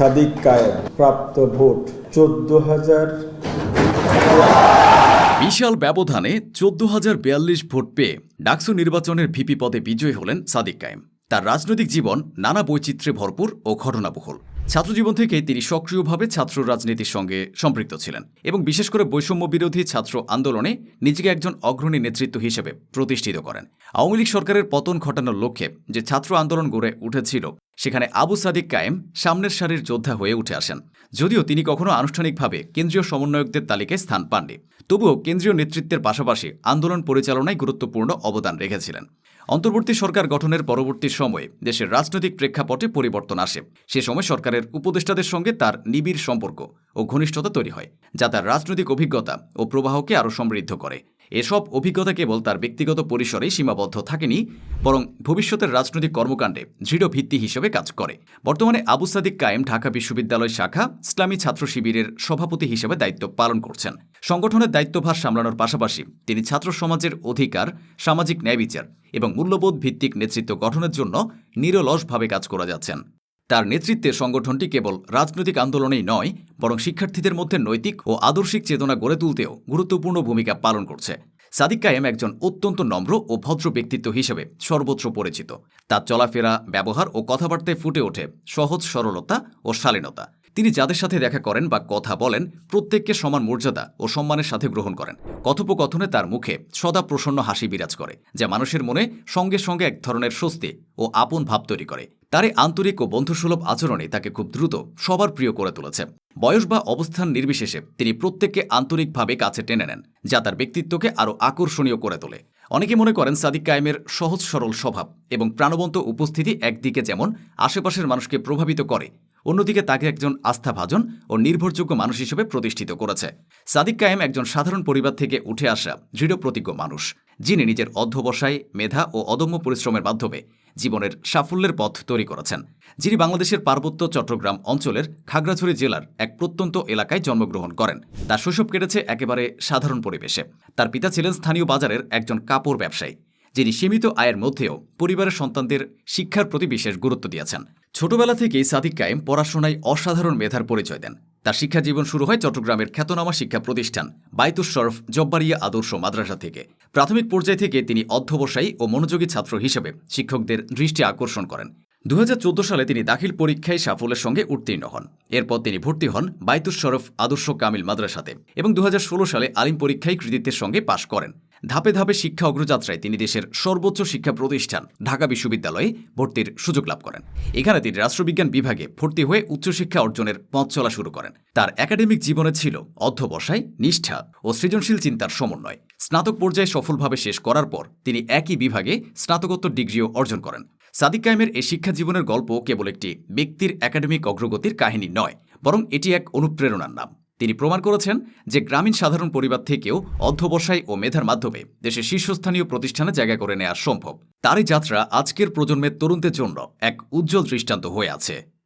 সাদিক কায়েম। প্রাপ্ত ভোট চোদ্দ হাজার বিশাল ব্যবধানে চোদ্দ হাজার বিয়াল্লিশ ভোট পেয়ে ডাকসু নির্বাচনের ভিপি পদে বিজয়ী হলেন সাদিক কায়েম। তার রাজনৈতিক জীবন নানা বৈচিত্র্যে ভরপুর ও ঘটনাবহুল। ছাত্রজীবন থেকে তিনি সক্রিয়ভাবে ছাত্র রাজনীতির সঙ্গে সম্পৃক্ত ছিলেন এবং বিশেষ করে বৈষম্য বিরোধী ছাত্র আন্দোলনে নিজেকে একজন অগ্রণী নেতৃত্ব হিসেবে প্রতিষ্ঠিত করেন। আওয়ামী লীগ সরকারের পতন ঘটানোর লক্ষ্যে যে ছাত্র আন্দোলন গড়ে উঠেছিল সেখানে আবু সাদিক কায়েম সামনের সারির যোদ্ধা হয়ে উঠে আসেন। যদিও তিনি কখনো আনুষ্ঠানিকভাবে কেন্দ্রীয় সমন্বয়কদের তালিকায় স্থান পাননি, তবুও কেন্দ্রীয় নেতৃত্বের পাশাপাশি আন্দোলন পরিচালনায় গুরুত্বপূর্ণ অবদান রেখেছিলেন। অন্তর্বর্তী সরকার গঠনের পরবর্তী সময়ে দেশের রাজনৈতিক প্রেক্ষাপটে পরিবর্তন আসে। সে সময় সরকারের উপদেষ্টাদের সঙ্গে তার নিবিড় সম্পর্ক ও ঘনিষ্ঠতা তৈরি হয়, যা তার রাজনৈতিক অভিজ্ঞতা ও প্রবাহকে আরও সমৃদ্ধ করে। এসব অভিজ্ঞতা কেবল তার ব্যক্তিগত পরিসরেই সীমাবদ্ধ থাকেনি, বরং ভবিষ্যতের রাজনৈতিক কর্মকাণ্ডে দৃঢ় ভিত্তি হিসেবে কাজ করে। বর্তমানে আবু সাদিক কায়েম ঢাকা বিশ্ববিদ্যালয় শাখা ইসলামী ছাত্র শিবিরের সভাপতি হিসেবে দায়িত্ব পালন করছেন। সংগঠনের দায়িত্বভার সামলানোর পাশাপাশি তিনি ছাত্র সমাজের অধিকার, সামাজিক ন্যায় বিচার এবং মূল্যবোধ ভিত্তিক নেতৃত্ব গঠনের জন্য নিরলসভাবে কাজ করে যাচ্ছেন। তার নেতৃত্বে সংগঠনটি কেবল রাজনৈতিক আন্দোলনেই নয়, বরং শিক্ষার্থীদের মধ্যে নৈতিক ও আদর্শিক চেতনা গড়ে তুলতেও গুরুত্বপূর্ণ ভূমিকা পালন করছে। সাদিক কায়েম একজন অত্যন্ত নম্র ও ভদ্র ব্যক্তিত্ব হিসেবে সর্বত্র পরিচিত। তার চলাফেরা, ব্যবহার ও কথাবার্তায় ফুটে ওঠে সহজ সরলতা ও শালীনতা। তিনি যাদের সাথে দেখা করেন বা কথা বলেন, প্রত্যেককে সমান মর্যাদা ও সম্মানের সাথে গ্রহণ করেন। কথোপকথনে তার মুখে সদা প্রসন্ন হাসি বিরাজ করে, যা মানুষের মনে সঙ্গে সঙ্গে এক ধরনের স্বস্তি ও আপন ভাব তৈরি করে। তার এই আন্তরিক ও বন্ধুসুলভ আচরণে তাকে খুব দ্রুত সবার প্রিয় করে তুলেছে। বয়স বা অবস্থান নির্বিশেষে তিনি প্রত্যেককে আন্তরিকভাবে কাছে টেনে নেন, যা তার ব্যক্তিত্বকে আরও আকর্ষণীয় করে তোলে। অনেকে মনে করেন সাদিক কায়েমের সহজ সরল স্বভাব এবং প্রাণবন্ত উপস্থিতি একদিকে যেমন আশেপাশের মানুষকে প্রভাবিত করে অন্যদিকে তাকে একজন আস্থাভাজন ও নির্ভরযোগ্য মানুষ হিসেবে প্রতিষ্ঠিত করেছে। সাদিক কায়েম একজন সাধারণ পরিবার থেকে উঠে আসা দৃঢ় প্রতিজ্ঞ মানুষ, যিনি নিজের অধ্যবসায়, মেধা ও অদম্য পরিশ্রমের মাধ্যমে জীবনের সাফল্যের পথ তৈরি করেছেন, যিনি বাংলাদেশের পার্বত্য চট্টগ্রাম অঞ্চলের খাগড়াছড়ি জেলার এক প্রত্যন্ত এলাকায় জন্মগ্রহণ করেন। তার শৈশব কেটেছে একেবারে সাধারণ পরিবেশে। তার পিতা ছিলেন স্থানীয় বাজারের একজন কাপড় ব্যবসায়ী, যিনি সীমিত আয়ের মধ্যেও পরিবারের সন্তানদের শিক্ষার প্রতি বিশেষ গুরুত্ব দিয়েছেন। ছোটবেলা থেকেই সাদিক কায়েম পড়াশোনায় অসাধারণ মেধার পরিচয় দেন। তার শিক্ষা জীবন শুরু হয় চট্টগ্রামের খ্যাতনামা শিক্ষা প্রতিষ্ঠান, বাইতুস শরফ, জব্বারিয়া আদর্শ মাদ্রাসা থেকে। প্রাথমিক পর্যায় থেকে তিনি অধ্যবসায়ী ও মনোযোগী ছাত্র হিসেবে শিক্ষকদের দৃষ্টি আকর্ষণ করেন। দু হাজার চোদ্দ সালে তিনি দাখিল পরীক্ষায় সাফল্যের সঙ্গে উত্তীর্ণ হন। এরপর তিনি ভর্তি হন বাইতুস শরফ আদর্শ কামিল মাদ্রাসাতে এবং দু হাজার ষোলো সালে আলিম পরীক্ষায় কৃতিত্বের সঙ্গে পাশ করেন। ধাপে ধাপে শিক্ষা অগ্রযাত্রায় তিনি দেশের সর্বোচ্চ শিক্ষা প্রতিষ্ঠান ঢাকা বিশ্ববিদ্যালয়ে ভর্তির সুযোগ লাভ করেন। এখানে তিনি রাষ্ট্রবিজ্ঞান বিভাগে ভর্তি হয়ে উচ্চশিক্ষা অর্জনের পথ চলা শুরু করেন। তার একাডেমিক জীবনে ছিল অধ্যবসায়, নিষ্ঠা ও সৃজনশীল চিন্তার সমন্বয়। স্নাতক পর্যায়ে সফলভাবে শেষ করার পর তিনি একই বিভাগে স্নাতকোত্তর ডিগ্রিও অর্জন করেন। সাদিক কায়েমের এই শিক্ষা জীবনের গল্প কেবল একটি ব্যক্তির একাডেমিক অগ্রগতির কাহিনী নয়, বরং এটি এক অনুপ্রেরণার নাম। তিনি প্রমাণ করেছেন যে গ্রামীণ সাধারণ পরিবার থেকেও অধ্যবসায় ও মেধার মাধ্যমে দেশের শীর্ষস্থানীয় প্রতিষ্ঠানে জায়গা করে নেওয়া সম্ভব। তারই যাত্রা আজকের প্রজন্মের তরুণদের জন্য এক উজ্জ্বল দৃষ্টান্ত হয়ে আছে।